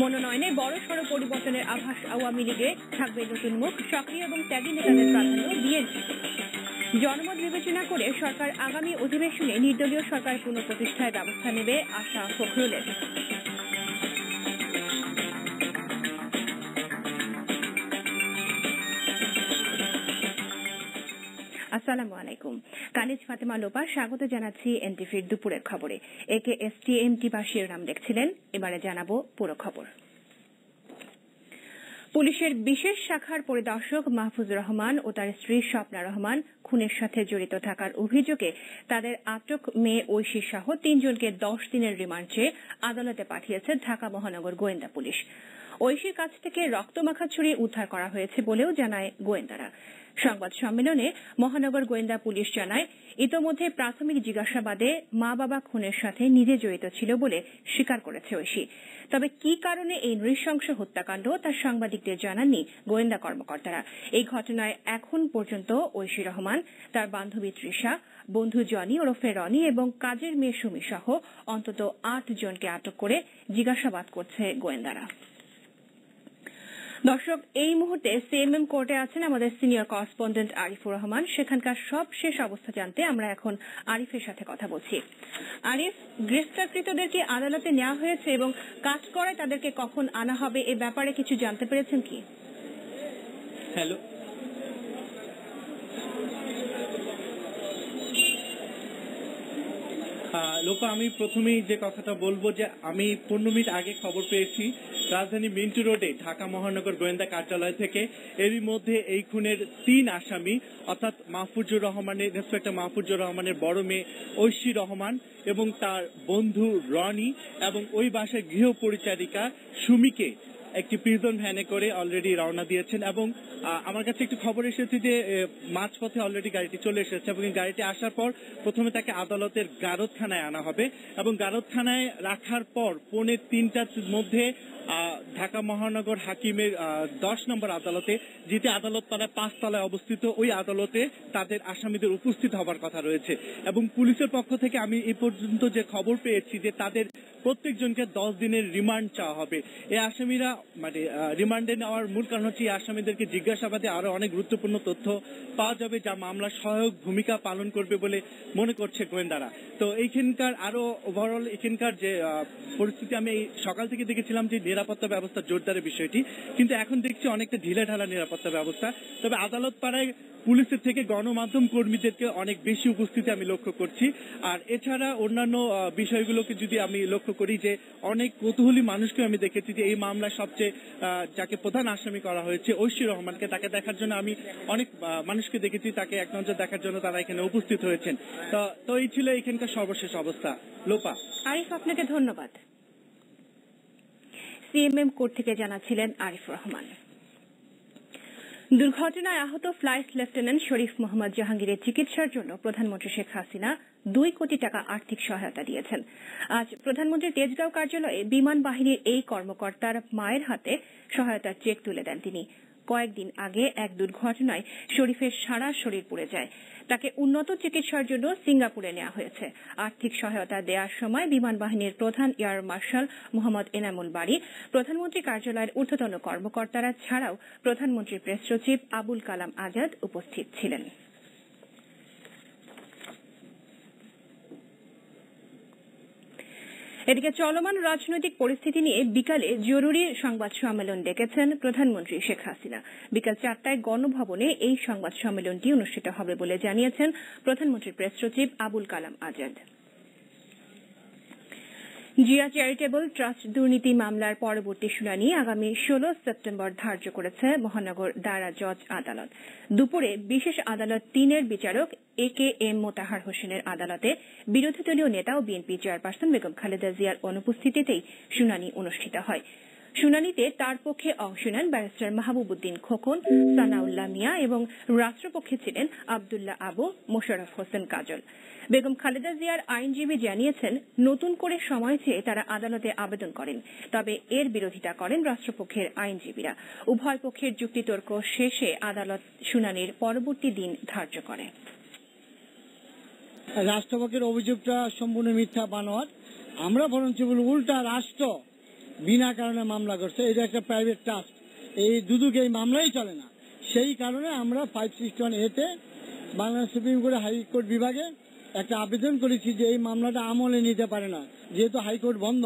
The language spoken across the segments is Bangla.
মনোনয়নে বড় সড় পরিবর্তনের আভাস আওয়ামী লীগে থাকবে নতুন মুখ, সক্রিয় এবং ত্যাগী নেতাদের প্রাধান্য বিএনপি। জনমত বিবেচনা করে সরকার আগামী অধিবেশনে নির্দলীয় সরকার পুনঃপ্রতিষ্ঠায় ব্যবস্থা নেবে আশা ফখরুলের। আসসালামু আলাইকুম। ফাতেমা লোপা, স্বাগত জানাচ্ছি এনটিভির দুপুরের খবরে। একে দেখছিলেন এবারে জানাব পুরো খবর। পুলিশের বিশেষ শাখার পরিদর্শক মাহফুজ রহমান ও তার স্ত্রী স্বপ্না রহমান খুনের সাথে জড়িত থাকার অভিযোগে তাদের আটক মেয়ে ঐশী সহ তিনজনকে দশ দিনের রিমান্ড চেয়ে আদালতে পাঠিয়েছে ঢাকা মহানগর গোয়েন্দা পুলিশ। ঐশীর কাছ থেকে রক্তমাখা ছুরি উদ্ধার করা হয়েছে বলেও জানায় গোয়েন্দারা। সংবাদ সম্মেলনে মহানগর গোয়েন্দা পুলিশ জানায়, ইতোমধ্যে প্রাথমিক জিজ্ঞাসাবাদে মা বাবা খুনের সাথে নিজে জড়িত ছিল বলে স্বীকার করেছে ঐশী। তবে কি কারণে এই নৃশংস হত্যাকাণ্ড তার সাংবাদিকদের জানাননি গোয়েন্দা কর্মকর্তারা। এই ঘটনায় এখন পর্যন্ত ঐশী রহমান, তার বান্ধবী তৃষা, বন্ধু জনি ওরফে রনি এবং কাজের মেয়ে সুমি সহ অন্তত আট জনকে আটক করে জিজ্ঞাসাবাদ করছে গোয়েন্দারা। দর্শক, এই মুহূর্তে সিএমএম কোর্টে আছেন আমাদের সিনিয়র করেসপন্ডেন্ট আরিফুর রহমান। সেখানকার সব শেষ অবস্থা জানতে আমরা এখন আরিফের সাথে কথা বলছি। আরিফ, গ্রেফতারকৃতদেরকে আদালতে নেওয়া হয়েছে এবং কাজ করায় তাদেরকে কখন আনা হবে এ ব্যাপারে কিছু জানতে পেরেছেন কি? হ্যালো। লোপা আমি প্রথমেই যে কথাটা বলব যে আমি পনেরো মিনিট আগে খবর পেয়েছি, রাজধানী মিন্টু রোডে ঢাকা মহানগর গোয়েন্দা কার্যালয় থেকে এরই মধ্যে এই খুনের তিন আসামি, অর্থাৎ মাহফুজুর রহমানের ইন্সপেক্টর মাহফুজুর রহমানের বড় মেয়ে ঐশী রহমান এবং তার বন্ধু রনি এবং ওই বাসায় গৃহ পরিচারিকা সুমিকে একটি প্রিজন ভ্যানে করে অলরেডি রওনা দিয়েছেন এবং আমার কাছে একটি খবর এসেছে যে মাঝপথে অলরেডি গাড়িটি চলে এসেছে এবং গাড়িটি আসার পর প্রথমে তাকে আদালতের গারদখানায় আনা হবে এবং গারদখানায় রাখার পর পৌনে তিনটার মধ্যে ঢাকা মহানগর হাকিমের দশ নম্বর আদালতে, যেটি আদালত তলায় পাঁচতলায় অবস্থিত, ওই আদালতে তাদের আসামিদের উপস্থিত হবার কথা রয়েছে। এবং পুলিশের পক্ষ থেকে আমি এ পর্যন্ত যে খবর পেয়েছি যে তাদের প্রত্যেকজনকে দশ দিনের রিমান্ড চাওয়া হবে। এই আসামিরা মানে রিমান্ডে নেওয়ার মূল কারণ হচ্ছে এই আসামিদেরকে জিজ্ঞাসাবাদে আরও অনেক গুরুত্বপূর্ণ তথ্য পাওয়া যাবে, যা মামলা সহায়ক ভূমিকা পালন করবে বলে মনে করছে গোয়েন্দারা। তো এইখানকার আরও ওভারঅল এখানকার যে পরিস্থিতি, আমি সকাল থেকে দেখেছিলাম যে নিরাপত্তা ব্যবস্থা জোরদারের বিষয়টি। কিন্তু এখন দেখছি অনেকটা ঢিলে ঢালা নিরাপত্তা ব্যবস্থা। তবে আদালত পাড়ায় পুলিশের থেকে গণমাধ্যম কর্মীদেরকে অনেক বেশি উপস্থিতি আমি লক্ষ্য করছি। আর এছাড়া অন্যান্য বিষয়গুলোকে যদি আমি লক্ষ্য করি যে অনেক কৌতূহলী মানুষকে আমি দেখেছি যে এই মামলায় সবচেয়ে যাকে প্রধান আসামি করা হয়েছে ঐশী রহমানকে, তাকে দেখার জন্য আমি অনেক মানুষকে দেখেছি, তাকে এক নজর দেখার জন্য তারা এখানে উপস্থিত হয়েছেন। তো এই ছিল এখানকার সর্বশেষ অবস্থা। লোপা। আরিফ, আপনাকে ধন্যবাদ। সিএমএম কোর্ট থেকে জানাচ্ছিলেন আরিফ রহমান। দুর্ঘটনায় আহত ফ্লাইট লেফটেন্যান্ট শরীফ মোহাম্মদ জাহাঙ্গীরের চিকিৎসার জন্য প্রধানমন্ত্রী শেখ হাসিনা দুই কোটি টাকা আর্থিক সহায়তা দিয়েছেন। আজ প্রধানমন্ত্রীর তেজগাঁও কার্যালয়ে বিমান বাহিনীর এই কর্মকর্তার মায়ের হাতে সহায়তার চেক তুলে দেন তিনি। কয়েকদিন আগে এক দুর্ঘটনায় শরীফের সারা শরীর পুড়ে যায়। তাকে উন্নত চিকিৎসার জন্য সিঙ্গাপুরে নেওয়া হয়েছে। আর্থিক সহায়তা দেওয়ার সময় বিমান বাহিনীর প্রধান এয়ার মার্শাল মোহাম্মদ এনামুল বাড়ি প্রধানমন্ত্রী কার্যালয়ের ঊর্ধ্বতন কর্মকর্তারা ছাড়াও প্রধানমন্ত্রীর প্রেস সচিব আবুল কালাম আজাদ উপস্থিত ছিলেন। এদিকে চলমান রাজনৈতিক পরিস্থিতি নিয়ে বিকালে জরুরি সংবাদ সম্মেলন ডেকেছেন প্রধানমন্ত্রী শেখ হাসিনা। বিকাল চারটায় গণভবনে এই সংবাদ সম্মেলনটি অনুষ্ঠিত হবে বলে জানিয়েছেন প্রধানমন্ত্রীর প্রেস সচিব আবুল কালাম আজাদ। জিয়া চ্যারিটেবল ট্রাস্ট দুর্নীতি মামলার পরবর্তী শুনানি আগামী ষোলো সেপ্টেম্বর ধার্য করেছে মহানগর দ্বারা জজ আদালত। দুপুরে বিশেষ আদালত তিনের বিচারক এ কে এম মোতাহার হোসেনের আদালতে বিরোধী দলীয় নেতা ও বিএনপি চেয়ারপারসন বেগম খালেদা জিয়ার অনুপস্থিতিতেই শুনানি অনুষ্ঠিত হয়। শুনানিতে তার পক্ষে অংশ নেন ব্যারিস্টার মাহবুবুদ্দিন খোকন, সানাউল্লাহ মিয়া এবং রাষ্ট্রপক্ষে ছিলেন আবদুল্লাহ আবু মোশারফ হোসেন কাজল। বেগম খালেদা জিয়ার আইনজীবী জানিয়েছেন, নতুন করে সময় চেয়ে তারা আদালতে আবেদন করেন, তবে এর বিরোধিতা করেন রাষ্ট্রপক্ষের আইনজীবীরা। উভয় পক্ষের যুক্তিতর্ক শেষে আদালত শুনানির পরবর্তী দিন ধার্য করে। রাষ্ট্রপক্ষের অভিযোগটা সম্পূর্ণ মিথ্যা বানোয়ার আমরা বরঞ্চ উল্টা রাষ্ট্র বিনা কারণে মামলা করছে এটা একটা প্রাইভেট ট্রাস্ট এই দুদুকে এই মামলাই চলে না। সেই কারণে আমরা ফাইভ সিক্সটি ওয়ান এতে বাংলাদেশ সুপ্রিম কোর্ট হাইকোর্ট বিভাগে একটা আবেদন করেছি যে এই মামলাটা আমলে নিতে পারে না। যেহেতু হাইকোর্ট বন্ধ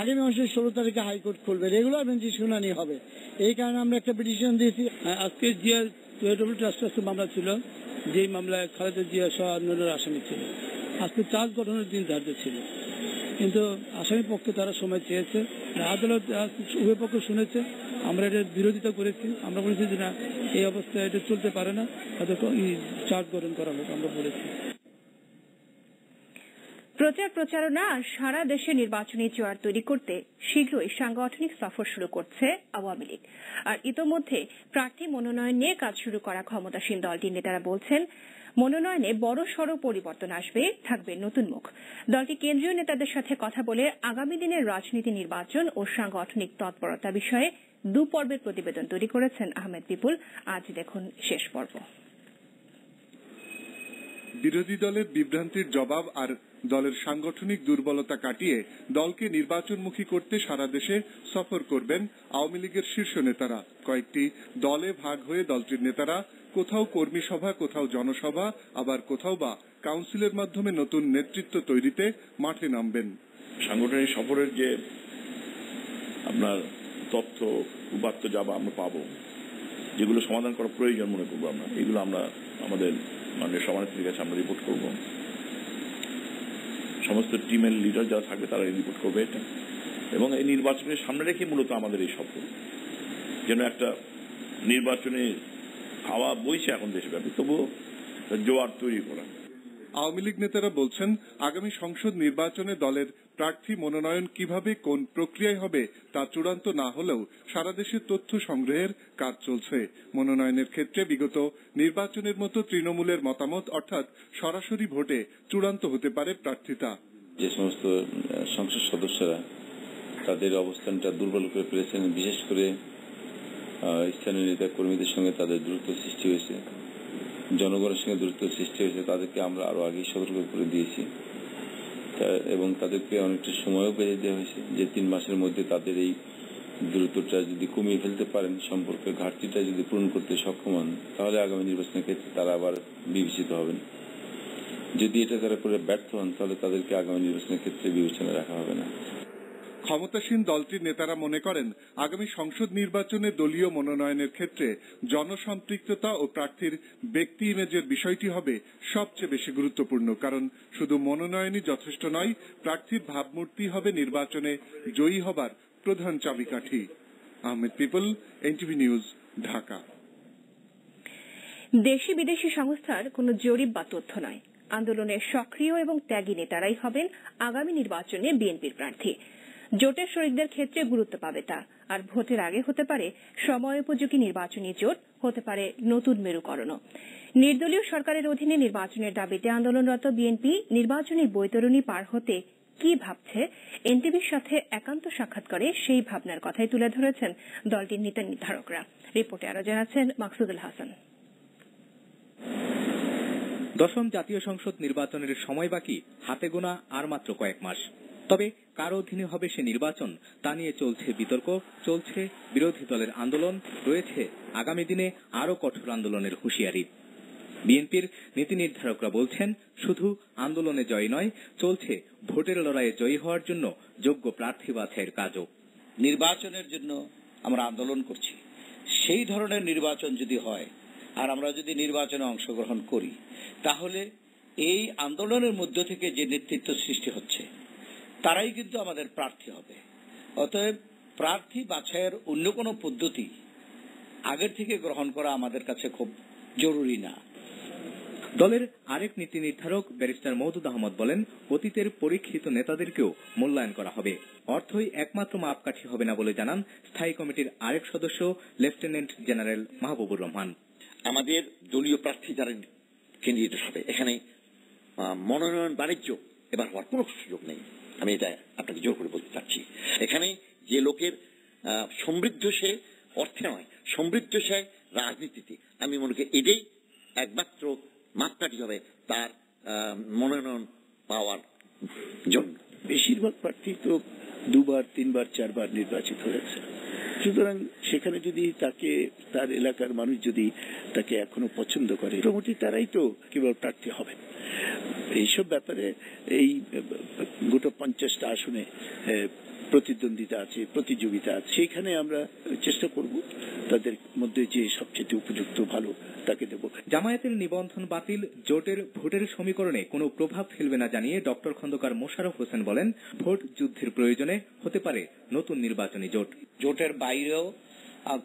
আগামী মাসের ষোলো তারিখে হাইকোর্ট খুলবে। রেগুলার বেঞ্চে শুনানি হবে। এই কারণে আমরা একটা পিটিশন দিয়েছি। হ্যাঁ, আজকে জিয়া ট্রাস্ট ট্রাস্টের মামলা ছিল যেই মামলায় খালেদা জিয়া সহ অন্যান্য আসামি ছিল। আজকে চার্জ গঠনের দিন ধার্য ছিল। কিন্তু আসামি পক্ষে তারা সময় চেয়েছে। আদালত উভয় পক্ষ শুনেছে। আমরা এটার বিরোধিতা করেছি। আমরা বলেছি যে না, এই অবস্থায় এটা চলতে পারে না। হয়তো চার্জ গঠন করা হোক, আমরা বলেছি। প্রচার প্রচারণা আর সারা দেশে নির্বাচনী জোয়ার তৈরি করতে শীঘ্রই সাংগঠনিক সফর শুরু করছে আওয়ামী লীগ। আর ইতোমধ্যে প্রার্থী মনোনয়ন নিয়ে কাজ শুরু করা ক্ষমতাসীন দলটির নেতারা বলছেন মনোনয়নে বড় সড় পরিবর্তন আসবে, থাকবে নতুন মুখ। দলটি কেন্দ্রীয় নেতাদের সাথে কথা বলে আগামী দিনের রাজনীতি নির্বাচন ও সাংগঠনিক তৎপরতা বিষয়ে দু পর্বের প্রতিবেদন তৈরি করেছেন আহমেদ বিপুল। আজ দেখুন শেষ পর্ব। বিরোধী দলের বিভ্রান্তির জবাব আর দলের সাংগঠনিক দুর্বলতা কাটিয়ে দলকে নির্বাচনমুখী করতে সারা দেশে সফর করবেন আওয়ামী লীগের শীর্ষ নেতারা। কয়েকটি দলে ভাগ হয়ে দলটির নেতারা, কোথাও কর্মী সভা, কোথাও জনসভা, আবার কোথাও বা কাউন্সিলের মাধ্যমে নতুন নেতৃত্ব তৈরিতে মাঠে নামবেন। সাংগঠনিক সফরের যে আপনার তথ্য, উপাত্ত যাবা আমরা পাবো, যেগুলো সমাধান করা প্রয়োজন মনে করব আমরা, এগুলো আমরা আমাদের মাননীয় সভানেত্রীর কাছে আমরা রিপোর্ট করব। সমস্ত টিমের লিডার যারা থাকবে তারা রিপোর্ট করবে এটা। এবং এই নির্বাচনের সামনে রেখে মূলত আমাদের এই সফল যেন একটা নির্বাচনে হাওয়া বইছে এখন দেশব্যাপী, তবুও জোয়ার তৈরি করা। আওয়ামী লীগ নেতারা বলছেন, আগামী সংসদ নির্বাচনে দলের প্রার্থী মনোনয়ন কীভাবে কোন প্রক্রিয়ায় হবে তা চূড়ান্ত না হলেও সারা দেশে তথ্য সংগ্রহের কাজ চলছে। মনোনয়নের ক্ষেত্রে বিগত নির্বাচনের মতো তৃণমূলের মতামত অর্থাৎ সরাসরি ভোটে চূড়ান্ত হতে পারে প্রার্থিতা। যে সমস্ত সংসদ সদস্যরা তাদের অবস্থানটা দুর্বল করে ফেলেছেন, বিশেষ করে স্থানীয় নেতা কর্মীদের সঙ্গে তাদের দূরত্ব সৃষ্টি হয়েছে, জনগণের সঙ্গে দূরত্ব সৃষ্টি হয়েছে, তাদেরকে আমরা আরও আগেই সতর্ক করে দিয়েছি। এবং তাদেরকে অনেকটা সময়ও বেঁধে দেওয়া হয়েছে। যে তিন মাসের মধ্যে তাদের এই দূরত্বটা যদি কমিয়ে ফেলতে পারেন সম্পর্কে ঘাটতিটা যদি পূরণ করতে সক্ষম হন, তাহলে আগামী নির্বাচনের ক্ষেত্রে তারা আবার বিবেচিত হবেন। যদি এটা তারা করে ব্যর্থ হন, তাহলে তাদেরকে আগামী নির্বাচনের ক্ষেত্রে বিবেচনা রাখা হবে না। ক্ষমতাসীন দলটির নেতারা মনে করেন, আগামী সংসদ নির্বাচনে দলীয় মনোনয়নের ক্ষেত্রে জনসম্পৃক্ততা ও প্রার্থীর ব্যক্তি ইমেজের বিষয়টি হবে সবচেয়ে বেশি গুরুত্বপূর্ণ, কারণ শুধু মনোনয়নই যথেষ্ট নয়, প্রার্থীর ভাবমূর্তি হবে নির্বাচনে জয়ী হবার প্রধান চাবিকাঠি। আহমেদ পিপল, এনটিভি নিউজ, ঢাকা। দেশি বিদেশি সংস্থার কোনো জরিপ বা তথ্য নয়। আন্দোলনের সক্রিয় এবং ত্যাগী নেতারাই হবেন আগামী নির্বাচনে বিএনপির প্রার্থী। জোটের শরিকদের ক্ষেত্রে গুরুত্ব পাবে তা। আর ভোটের আগে হতে পারে সময় উপযোগী নির্বাচনী জোট, হতে পারে নতুন মেরুকরণও। নির্দলীয় সরকারের অধীনে নির্বাচনের দাবিতে আন্দোলনরত বিএনপি নির্বাচনী বৈতরণী পার হতে কি ভাবছে, এনটিভির সাথে একান্ত সাক্ষাৎকারে সেই ভাবনার কথাই তুলে ধরেছেন দলটির নীতি নির্ধারকরা। রিপোর্টে আরও জানাচ্ছেন মাকসুদুল হাসান। দশম জাতীয় সংসদ নির্বাচনের সময় বাকি, হাতে গোনা আর মাত্র কয়েক মাস। তবে কার অধীনে হবে সে নির্বাচন, তা নিয়ে চলছে বিতর্ক, চলছে বিরোধী দলের আন্দোলন, রয়েছে আগামী দিনে আরও কঠোর আন্দোলনের হুঁশিয়ারি। বিএনপির নীতি নির্ধারকরা বলছেন, শুধু আন্দোলনে জয় নয়, চলছে ভোটের লড়াইয়ে জয়ী হওয়ার জন্য যোগ্য প্রার্থী বাছাইয়ের কাজও। নির্বাচনের জন্য আমরা আন্দোলন করছি। সেই ধরনের নির্বাচন যদি হয়, আর আমরা যদি নির্বাচনে অংশগ্রহণ করি, তাহলে এই আন্দোলনের মধ্য থেকে যে নেতৃত্ব সৃষ্টি হচ্ছে তারাই কিন্তু আমাদের প্রার্থী হবে। অতএব প্রার্থী বাছাইয়ের অন্য কোনো পদ্ধতি আগের থেকে গ্রহণ করা আমাদের কাছে খুব জরুরি না। দলের আরেক নীতি নির্ধারক ব্যারিস্টার মৌদুদ আহমদ বলেন, অতীতের পরীক্ষিত নেতাদেরকেও মূল্যায়ন করা হবে। অর্থই একমাত্র মাপকাঠি হবে না বলে জানান স্থায়ী কমিটির আরেক সদস্য, লেফটেন্যান্ট জেনারেল মাহবুবুর রহমান। আমাদের দলীয় প্রার্থী যারা কেন্দ্রিত হবে, এখানে মনোনয়ন বাণিজ্য এবার হওয়ার কোনো সুযোগ নেই। আমি এটা আপনাকে জোর করে বলতে চাচ্ছি। এখানে যে লোকের সমৃদ্ধ সে অর্থে নয় সমৃদ্ধ সে রাজনীতিতে, আমি মনে করি এটাই একমাত্র মাত্রাটি হবে তার মনোনয়ন পাওয়ার জন্য। বেশিরভাগ প্রার্থী তো দুবার তিনবার, চারবার নির্বাচিত হয়েছে। সুতরাং সেখানে যদি তাকে, তার এলাকার মানুষ যদি তাকে এখনও পছন্দ করে, মোটামুটি তারাই তো কেবল প্রার্থী হবে। এইসব ব্যাপারে এই গোটা পঞ্চাশটা আসনে প্রতিদ্বন্দ্বিতা আছে প্রতিযোগিতা আছে সেইখানে আমরা চেষ্টা করব তাদের মধ্যে যে সবচেয়ে উপযুক্ত ভালো তাকে দেব। জামায়াতের নিবন্ধন বাতিল জোটের ভোটের সমীকরণে কোনো প্রভাব ফেলবে না জানিয়ে ডক্টর খন্দকার মোশারফ হোসেন বলেন ভোট যুদ্ধের প্রয়োজনে হতে পারে নতুন নির্বাচনী জোট। জোটের বাইরেও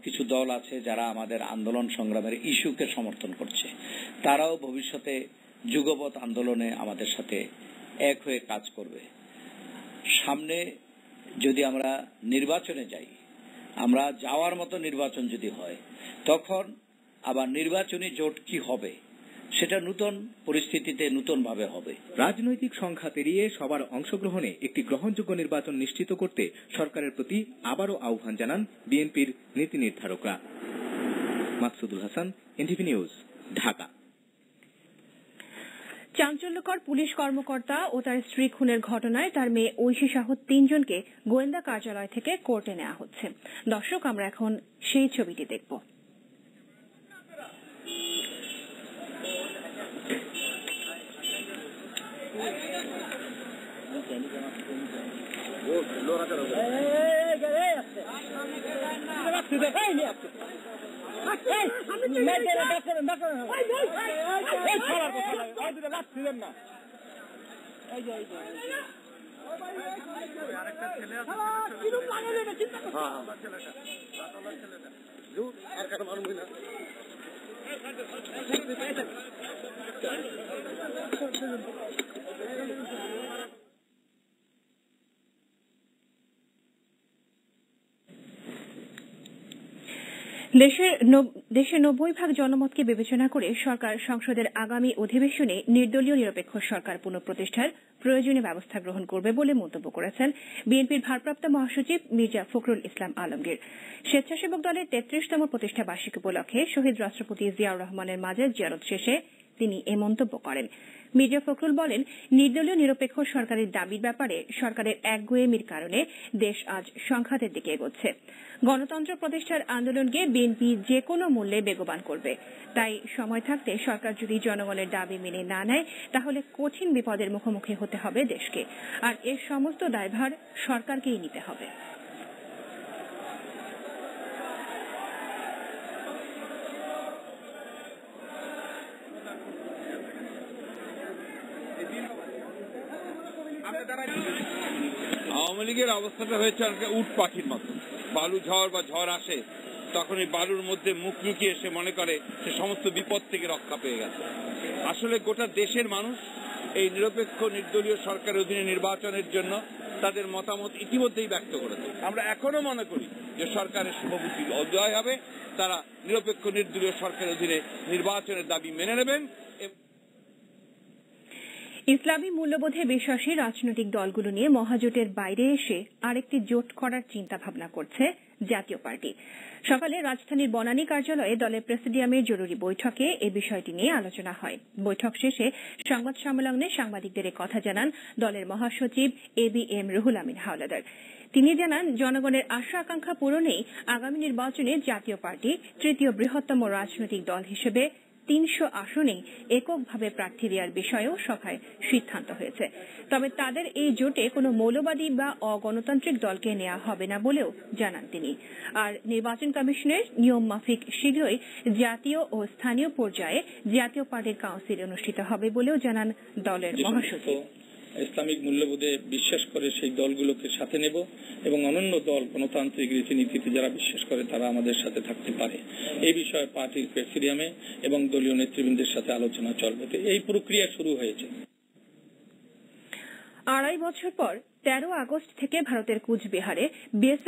কিছু দল আছে যারা আমাদের আন্দোলন সংগ্রামের ইস্যুকে সমর্থন করছে। তারাও ভবিষ্যতে যুগপৎ আন্দোলনে আমাদের সাথে এক হয়ে কাজ করবে। সামনে যদি আমরা নির্বাচনে যাই, আমরা যাওয়ার মতো নির্বাচন যদি হয়, তখন আবার নির্বাচনী জোট কি হবে? সেটা নূতন পরিস্থিতিতে নতুন ভাবে হবে। রাজনৈতিক সংঘাত এড়িয়ে সবার অংশগ্রহণে একটি গ্রহণযোগ্য নির্বাচন নিশ্চিত করতে সরকারের প্রতি আবারও আহ্বান জানান বিএনপির নীতি নির্ধারকরা। Maksudul Hasan, NTV news, Dhaka. চাঞ্চল্যকর পুলিশ কর্মকর্তা ও তার স্ত্রী খুনের ঘটনায় তার মেয়ে ঐশী সহ তিনজনকে গোয়েন্দা কার্যালয় থেকে কোর্টে নেওয়া হচ্ছে। দর্শক, আমরা এখন সেই ছবিটি দেখব। দেশের নব- দেশের নব্বই ভাগ জনমতকে বিবেচনা করে সরকার সংসদের আগামী অধিবেশনে নির্দলীয় নিরপেক্ষ সরকার পুনঃপ্রতিষ্ঠার প্রয়োজনীয় ব্যবস্থা গ্রহণ করবে বলে মন্তব্য করেছেন বিএনপির ভারপ্রাপ্ত মহাসচিব মির্জা ফখরুল ইসলাম আলমগীর। স্বেচ্ছাসেবক দলের তেত্রিশতম প্রতিষ্ঠা বার্ষিকী উপলক্ষে শহীদ রাষ্ট্রপতি জিয়াউর রহমানের মাঝে জিয়ারত শেষে তিনি এ মন্তব্য করেন। মির্জা ফখরুল বলেন, নির্দলীয় নিরপেক্ষ সরকারের দাবির ব্যাপারে সরকারের একগুয়েমির কারণে দেশ আজ সংঘাতের দিকে এগোচ্ছে। গণতন্ত্র প্রতিষ্ঠার আন্দোলনকে বিএনপি যে কোনো মূল্যে বেগবান করবে। তাই সময় থাকতে সরকার যদি জনগণের দাবি মেনে না নেয়, তাহলে কঠিন বিপদের মুখোমুখি হতে হবে দেশকে। আর এর সমস্ত দায়ভার সরকারকেই নিতে হবে। অবস্থাটা হয়েছে অনেকটা উট পাখির মতো। বালু ঝড় বা ঝড় আসে তখন এই বালুর মধ্যে মুখ লুকিয়ে সে মনে করে সে সমস্ত বিপদ থেকে রক্ষা পেয়ে গেছে। আসলে গোটা দেশের মানুষ এই নিরপেক্ষ, নির্দলীয় সরকারের অধীনে নির্বাচনের জন্য তাদের মতামত ইতিমধ্যেই ব্যক্ত করেছে। আমরা এখনও মনে করি যে সরকারের শুভবুদ্ধি অজয় হবে। তারা নিরপেক্ষ, নির্দলীয় সরকারের অধীনে নির্বাচনের দাবি মেনে নেবেন। ইসলামী মূল্যবোধে বিশ্বাসী রাজনৈতিক দলগুলো নিয়ে মহাজোটের বাইরে এসে আরেকটি জোট করার চিন্তা ভাবনা করছে জাতীয় পার্টি। সকালে রাজধানীর বনানী কার্যালয়ে দলের প্রেসিডিয়ামের জরুরি বৈঠকে এ বিষয়টি নিয়ে আলোচনা হয়। বৈঠক শেষে সংবাদ সম্মেলনে সাংবাদিকদের কথা জানান দলের মহাসচিব A B M Ruhul Amin Hawlader. তিনি জানান, জনগণের আশা আকাঙ্ক্ষা পূরণেই আগামী নির্বাচনে জাতীয় পার্টি তৃতীয় বৃহত্তম রাজনৈতিক দল হিসেবে তিনশো আসনেই এককভাবে প্রার্থী দেওয়ার বিষয়েও সভায় সিদ্ধান্ত হয়েছে। তবে তাদের এই জোটে কোনো মৌলবাদী বা অগণতান্ত্রিক দলকে নেওয়া হবে না বলেও জানান তিনি। আর নির্বাচন কমিশনের নিয়ম মাফিক শীঘ্রই জাতীয় ও স্থানীয় পর্যায়ে জাতীয় পার্টির কাউন্সিল অনুষ্ঠিত হবে বলেও জানান দলের মহাসচিব। ইসলামিক মূল্যবোধে বিশ্বাস করে সেই দলগুলোকে সাথে নেব এবং অনন্য দল গণতান্ত্রিক রীতিনীতিতে যারা বিশ্বাস করে তারা আমাদের সাথে থাকতে পারে। এই বিষয়ে পার্টির প্রেসিডিয়ামে এবং দলীয় নেতৃবৃন্দের সাথে আলোচনা চলবে। এই প্রক্রিয়া শুরু হয়েছে। আড়াই বছর পর তেরো আগস্ট থেকে ভারতের কুচবিহারে বিএসএফ